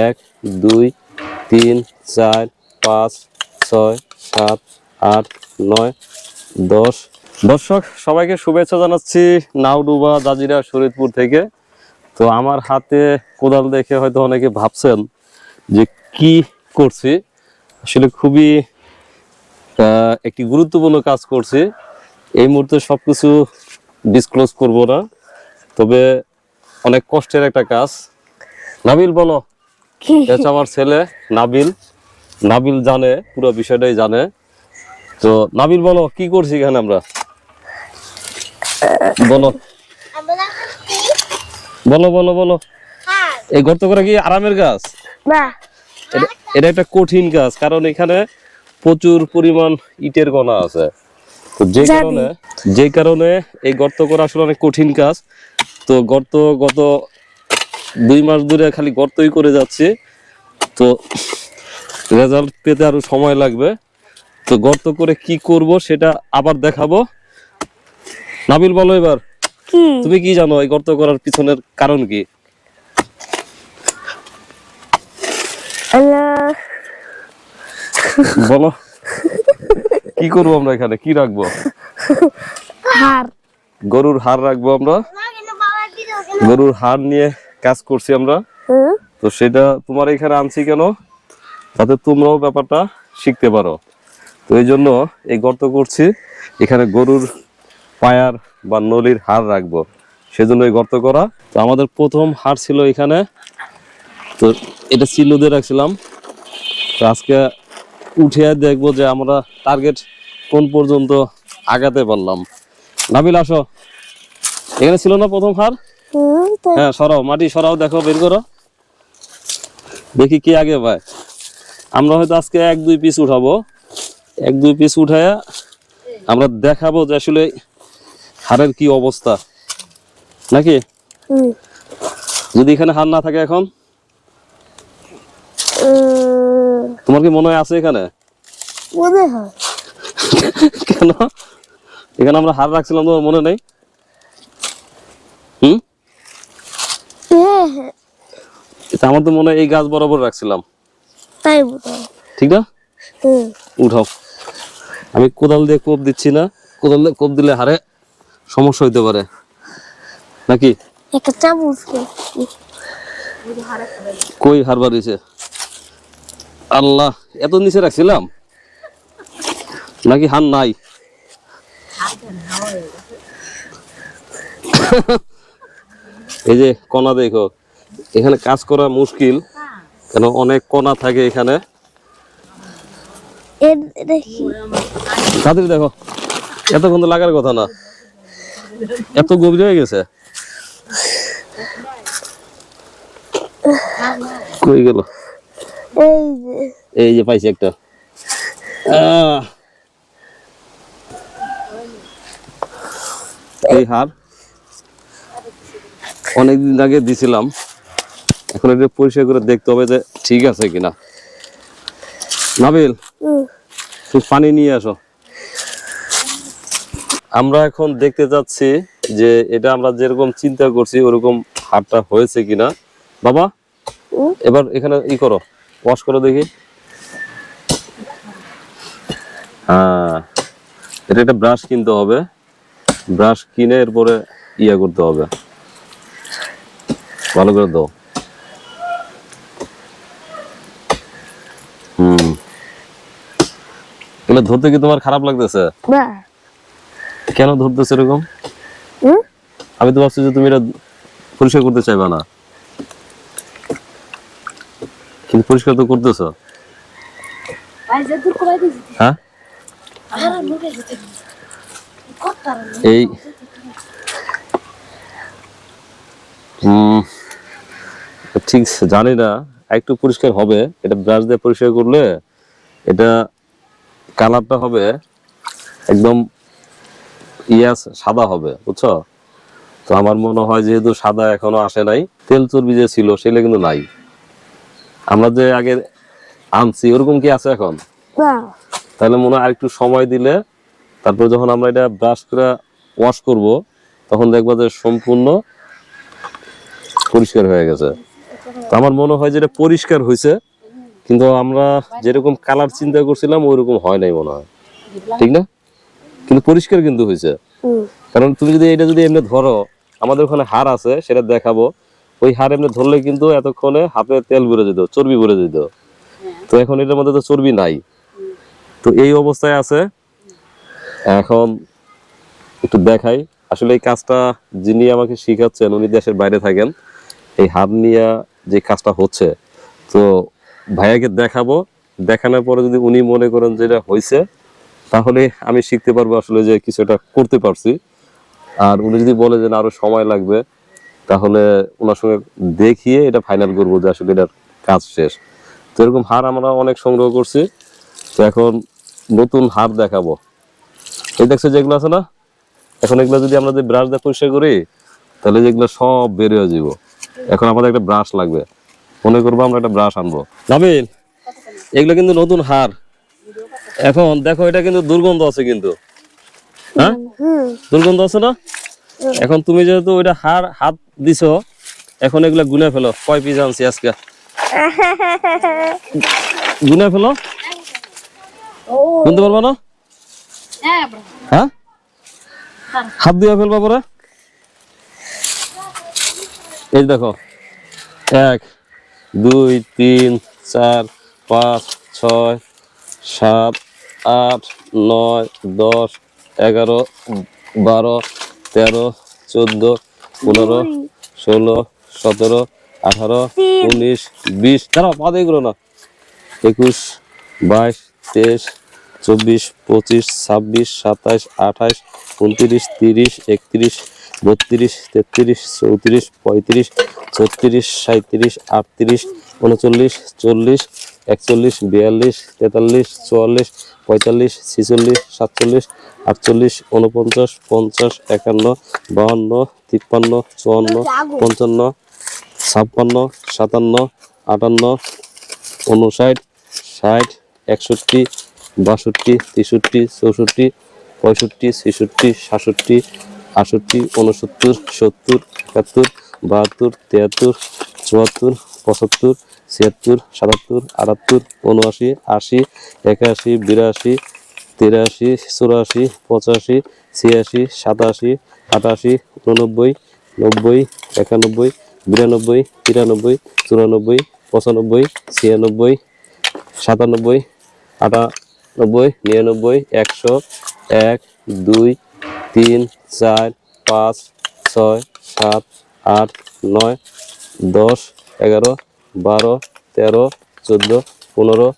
এক, দুই, তিন, চার, পাঁচ, ছয়, সাত, আট, নয়, দশ। দর্শক, সবাইকে শুভেচ্ছা জানাচ্ছি নাওডুবা, জাজিরা শরীদপুর থেকে। তো আমার হাতে কোদাল দেখে হয়তো অনেকে ভাবছেন যে কি করছি। আসলে খুবই একটি গুরুত্বপূর্ণ কাজ করছি। এই মুহূর্তে সব কিছু ডিসক্লোজ করব না। তবে অনেক কষ্টের একটা কাজ। নাবিল, বলো। এটা আমার ছেলে নাবিল। নাবিল জানে পুরো বিষয়টাই জানে। তো নাবিল বলো কি করছি এখানে আমরা? বলো। বলো বলো বলো। এই গর্ত করা কি আরামের গাছ? না। এটা- একটা কঠিন কাজ কারণ এখানে প্রচুর পরিমাণ ইটের কণা আছে। তো যে কারণে যে কারণে এই গর্ত করা আসলে অনেক কঠিন কাজ। তো গর্ত গত দুই মাস ধরে খালি গর্তই করে যাচ্ছে। তো রেজাল্ট পেতে আরও সময় লাগবে। তো গর্ত করে কি করব সেটা আবার দেখাবো। নাবিল বলো এবার। তুমি কি জানো এই গর্ত করার পিছনের কারণ কি? বলো। কি করব আমরা এখানে? কি রাখব? হার। গরুর হাড় রাখব আমরা। গরুর হাড় নিয়ে কাজ করছি আমরা। তো সেটা তোমার এখানে আনছি কেন? যাতে তোমরাও ব্যাপারটা শিখতে পারো। তো এই জন্য এই গর্ত করছি। এখানে গরুর পায়ার বা নলির হাড় রাখব। সেজন্য এই গর্ত করা। তো আমাদের প্রথম হাড় ছিল এখানে। তো এটা চিহ্ন দিয়ে রাখছিলাম। তো আজকে উঠে দেখব যে আমরা টার্গেট কোন পর্যন্ত আগাতে পারলাম। নাবিল আসো। এখানে ছিল না প্রথম তো- হ্যাঁ সরাও মাটি সরাও দেখো বের করো। দেখি কি আগে পায়। আমরা হয়তো আজকে এক দুই পিস উঠাবো। এক দুই পিস উঠায়া আমরা দেখাবো যে আসলে হাড়ের কি অবস্থা। নাকি? যদি এখানে হাড় না থাকে এখন? তোমার কি মনে হয় আছে এখানে? মনে হয়। কেন? এখানে আমরা হার রাখছিলাম তোমার মনে নেই হুম হ্যাঁ হ্যাঁ এটা আমার তো মনে হয় এই গাছ বরাবর রাখছিলাম। তাই ঠিক না? উঠাও। আমি কোদাল দিয়ে কোপ দিচ্ছি না। কোদাল দিয়ে কোপ দিলে হারে সমস্যা হইতে পারে। নাকি? একটা চামচ কই হারবার দিছে আল্লাহ এত নিচে রাখছিলাম? নাকি হান নাই? এই যে কণা দেখো। এখানে কাজ করা মুশকিল। কেন অনেক কণা থাকে এখানে। তাড়াতাড়ি দেখো এতক্ষণ তো লাগার কথা না। এত গভীর হয়ে গেছে। কই গেল? এই যে। পাইছি একটা। এই হার। অনেকদিন আগে দিছিলাম। এখন এটা পরিষ্কার করে দেখতে হবে যে ঠিক আছে কিনা। নাবিল তুমি পানি নিয়ে আসো। আমরা এখন দেখতে যাচ্ছি যে এটা আমরা যেরকম চিন্তা করছি ওরকম হারটা হয়েছে কিনা। বাবা এবার এখানে ই করো ওয়াশ করো দেখি। হ্যাঁ এটা একটা ব্রাশ কিনতে হবে। ব্রাশ কিনে এরপরে ইয়া করতে হবে। ভালো করে দাও হুম। এগুলো ধরতে কি তোমার খারাপ লাগতেছে? না। কেন ধরতেছে এরকম? আমি তো ভাবছি যে তুমি এটা পরিষ্কার করতে চাইবা না। কিন্তু পরিষ্কার তো করতেছো। হ্যাঁ? এই। ঠিক জানি না। একটু পরিষ্কার হবে। এটা ব্রাশ দিয়ে পরিষ্কার করলে এটা কালারটা হবে একদম ইয়াস সাদা হবে বুঝছ? তো আমার মনে হয় যেহেতু সাদা এখনও আসে নাই তেল চর্বি যে ছিল সেগুলো কিন্তু নাই। আমরা যে আগে আনছি ওরকম কি আছে এখন? তাহলে মনে হয় আরেকটু সময় দিলে তারপর যখন আমরা এটা ব্রাশ করে ওয়াশ করব তখন দেখবা যে সম্পূর্ণ পরিষ্কার হয়ে গেছে। তো আমার মনে হয় যে এটা পরিষ্কার হয়েছে কিন্তু আমরা যেরকম কালার চিন্তা করছিলাম ওইরকম হয় নাই মনে হয়। ঠিক না? কিন্তু পরিষ্কার কিন্তু হয়েছে। কারণ তুমি যদি এটা যদি এমনি ধরো আমাদের ওখানে হার আছে সেটা দেখাবো। ওই হার এমনি ধরলে কিন্তু এতক্ষণে হাতে তেল ভরে যেত চর্বি ভরে যেত। তো এখন এটার মধ্যে তো চর্বি নাই। তো এই অবস্থায় আছে। এখন একটু দেখাই। আসলে এই কাজটা যিনি আমাকে শিখাচ্ছেন উনি দেশের বাইরে থাকেন। এই হাত নিয়ে যে কাজটা হচ্ছে। তো ভাইয়াকে দেখাবো। দেখানোর পরে যদি উনি মনে করেন যে এটা হয়েছে তাহলে আমি শিখতে পারব আসলে যে কিছু একটা করতে পারছি। আর উনি যদি বলে যে আরও সময় লাগবে, তাহলে ওনার সঙ্গে দেখিয়ে এটা ফাইনাল করব যে আসলে এটার কাজ শেষ। তো এরকম হার আমরা অনেক সংগ্রহ করছি। তো এখন নতুন হার দেখাবো। এই দেখছ যেগুলো আছে না? এখন এগুলো যদি আমরা যে ব্রাশ দিয়ে পরিষ্কার করি, তাহলে যেগুলো সব বের হয়ে যাব এখন আমাদের একটা ব্রাশ লাগবে। মনে করব আমরা একটা ব্রাশ আনব। নাবিল এগুলো কিন্তু নতুন হার। এখন দেখো এটা কিন্তু দুর্গন্ধ আছে কিন্তু। হ্যাঁ? দুর্গন্ধ আছে না? এখন তুমি যেহেতু ওইটা হার হাত দিছো এখন এগুলা গুনে ফেলো। কয় পিস আনছি আজকে? গুনে ফেলো? গুনতে পারবা না? হ্যাঁ হাত দিয়ে ফেলবা পরে? এই দেখো এক দুই তিন চার পাঁচ ছয় সাত আট নয় দশ এগারো বারো তেরো চোদ্দ পনেরো ষোলো সতেরো আঠারো উনিশ বিশ দাঁড়াও পা এগুলো না একুশ বাইশ তেইশ চব্বিশ পঁচিশ ছাব্বিশ সাতাইশ আঠাইশ উনত্রিশ তিরিশ একত্রিশ বত্রিশ, তেত্রিশ, চৌত্রিশ, পঁয়ত্রিশ, ছত্রিশ সাঁত্রিশ আটত্রিশ, উনচল্লিশ, চল্লিশ, একচল্লিশ, বিয়াল্লিশ, তেতাল্লিশ, চুয়াল্লিশ, পঁয়তাল্লিশ, ছিচল্লিশ, সাতচল্লিশ, আটচল্লিশ উনপঞ্চাশ পঞ্চাশ, একান্ন, বাহান্ন, তিপ্পান্ন, চুয়ান্ন, পঞ্চান্ন, ছাপ্পান্ন, সাতান্ন, আটান্ন উনষাট ষাট, একষট্টি, বাষট্টি, তেষট্টি, চৌষট্টি, পঁয়ষট্টি, ছেষট্টি, সাতষট্টি আটষট্টি উনসত্তর সত্তর, একাত্তর, বাহাত্তর, তিয়াত্তর, চুয়াত্তর, পঁচাত্তর, ছিয়াত্তর, সাতাত্তর, আটাত্তর উনআশি আশি, একাশি, বিরাশি, তিরাশি, চুরাশি, পঁচাশি, ছিয়াশি, সাতাশি, আটাশি উননব্বই নব্বই, একানব্বই, বিরানব্বই, তিরানব্বই, চুরানব্বই, পঁচানব্বই, ছিয়ানব্বই, সাতানব্বই, আটানব্বই, নিরানব্বই, একশো, এক, দুই তিন চার পাঁচ ছয় সাত আট নয় দশ এগারো বারো তেরো চোদ্দ পনেরো